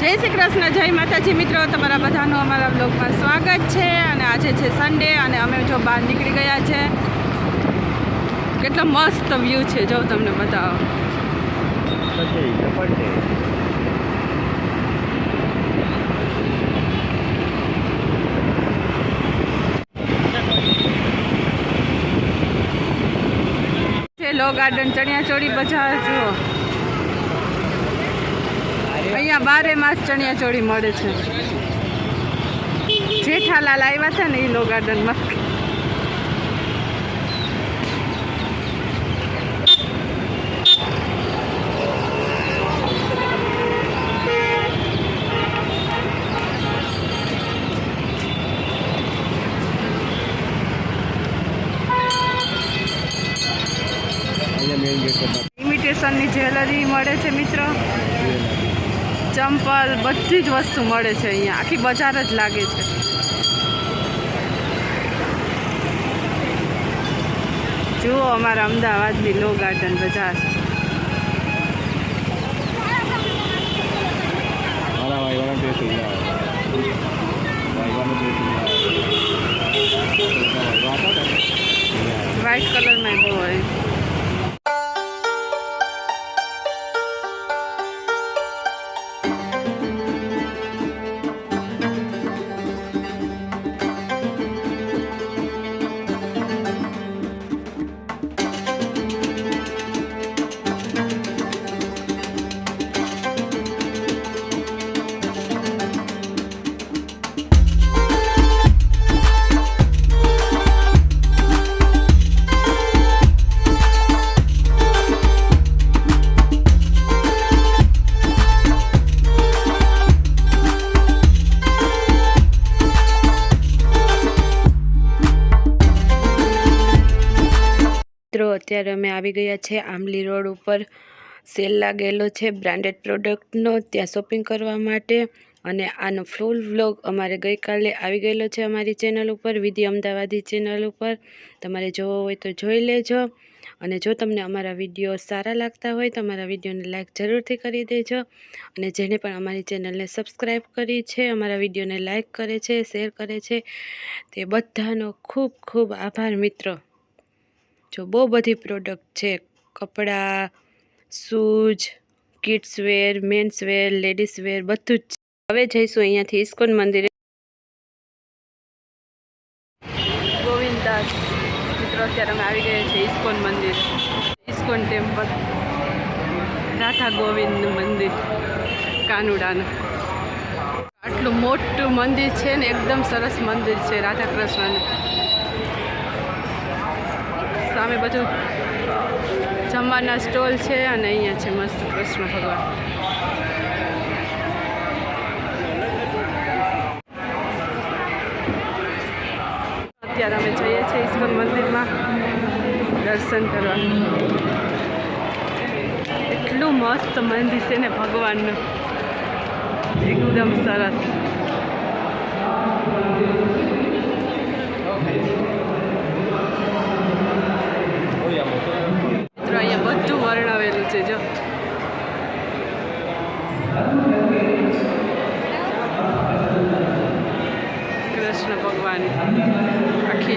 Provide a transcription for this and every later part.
જય શ્રી કૃષ્ણ, જય માતાજી. મિત્રો, તમારા બધાનું અમારા બ્લોગમાં સ્વાગત છે અને આજે છે સન્ડે અને અમે જો બહાર નીકળી ગયા છે. કેટલો મસ્ત વ્યૂ છે, જો તમને બતાવો. લો ગાર્ડન ચણિયાચોળી બજાર, જુઓ. અહીંયા બારે માસ ચણિયા ચોળી મળે છે. જેઠાલાલ આવ્યા હતા ને એ લો ગાર્ડનમાં ઇમિટેશનની જ્વેલરી મળે છે મિત્રો. ચંપલ બધી જ વસ્તુ મળે છે અહીંયા. આખી બજાર જ લાગે છે. જુઓ અમારા અમદાવાદની લો ગાર્ડન બજાર. મારા વાયવાનો અત્યારે અમે આવી ગયા છે આંબલી રોડ ઉપર. સેલ લાગેલો છે બ્રાન્ડેડ પ્રોડક્ટનો ત્યાં શોપિંગ કરવા માટે. અને આનો ફૂલ વ્લોગ અમારે ગઈકાલે આવી ગયેલો છે અમારી ચેનલ ઉપર, વિધિ અમદાવાદી ચેનલ ઉપર. તમારે જોવો હોય તો જોઈ લેજો. અને જો તમને અમારા વીડિયો સારા લાગતા હોય, તો અમારા વિડીયોને લાઇક જરૂરથી કરી દેજો. અને જેણે પણ અમારી ચેનલને સબસ્ક્રાઈબ કરી છે, અમારા વિડીયોને લાઇક કરે છે, શેર કરે છે, તે બધાનો ખૂબ ખૂબ આભાર, મિત્રો. જો બહુ બધી પ્રોડક્ટ છે. કપડાં shoes kids wear men's wear ladies wear બધું જ. હવે જઈશું અહીંયાથી ઇસ્કોન મંદિરે. ગોવિંદાસ મિત્રો અત્યારે અમે આવી ગયા છીએ ઇસ્કોન મંદિર. ઇસ્કોન ટેમ્પલ રાધા ગોવિંદ મંદિર, કાનુડાનું. આટલું મોટું મંદિર છે ને, એકદમ સરસ મંદિર છે રાધા કૃષ્ણનું સામે બધું જમવાના સ્ટોલ છે અને અહીંયા છે મસ્ત કૃષ્ણ ભગવાન. અત્યારે અમે જઈએ છીએ ઈશ્વર મંદિરમાં દર્શન કરવા. એટલું મસ્ત મંદિર છે ને ભગવાનનું. એકદમ સરસ મિત્રો અહીંયા બધું વર્ણવેલું છે જો કૃષ્ણ ભગવાન આખી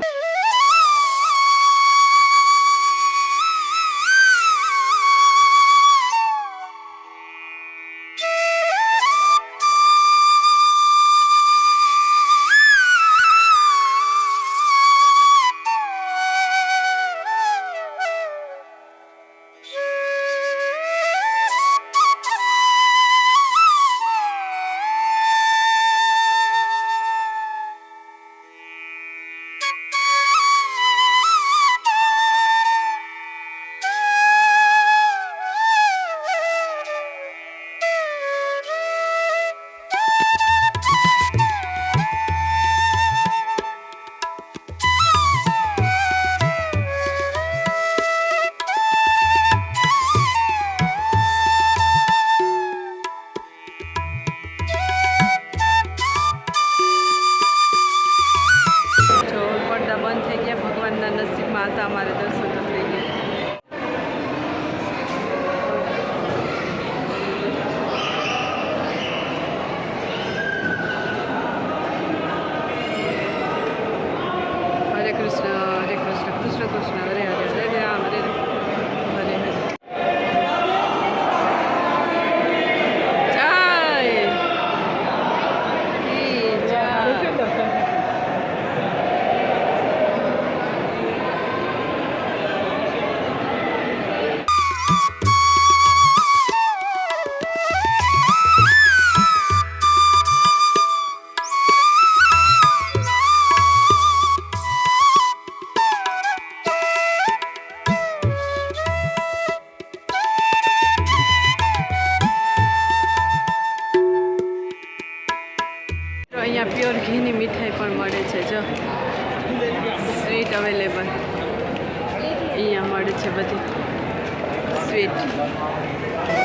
સ્વીટ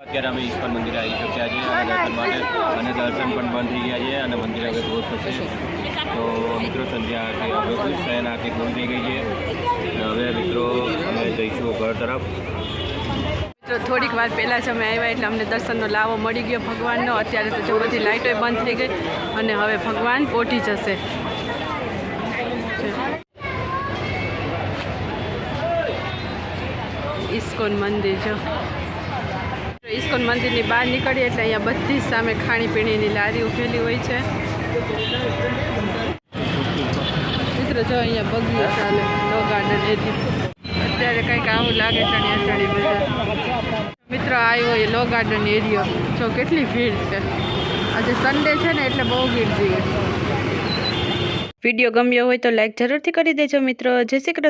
અત્યારે અમે ઈસ્કોન મંદિરે આવી ચૂક્યા છીએ અને દર્શન માટે અને દર્શન પણ બંધ થઈ ગયા છે અને મંદિર હવે ક્લોઝ થશે તો મિત્રો સંધ્યા આરતી હવે ખુશ શયન આરતી પૂરી થઈ ગઈ છે તો થોડીક વાર પહેલાં જ અમે આવ્યા એટલે અમને દર્શનનો લાવો મળી ગયો ભગવાનનો. અત્યારે તો જો બધી લાઇટો બંધ થઈ ગઈ અને હવે ભગવાન પોટી જશે. ઇસ્કોન મંદિર, જો. ઇસ્કોન મંદિરની બહાર નીકળીએ એટલે અહીંયા બધી સામે ખાણીપીણીની લારી ઉભેલી હોય છે. મિત્રો, જો અહીંયા બગીચો ચાલે ગાર્ડન એરિયા અત્યારે કંઈક આવું લાગે ચણિયા ચણી બધા. મિત્રો, આવ્યો એ લો ગાર્ડન એરિયો જો કેટલી ભીડ છે. આજે સન્ડે છે ને, એટલે બહુ ભીડ જોઈએ વીડિયો ગમ્યો હોય તો લાઈક જરૂરથી કરી દેજો મિત્રો. જય શ્રી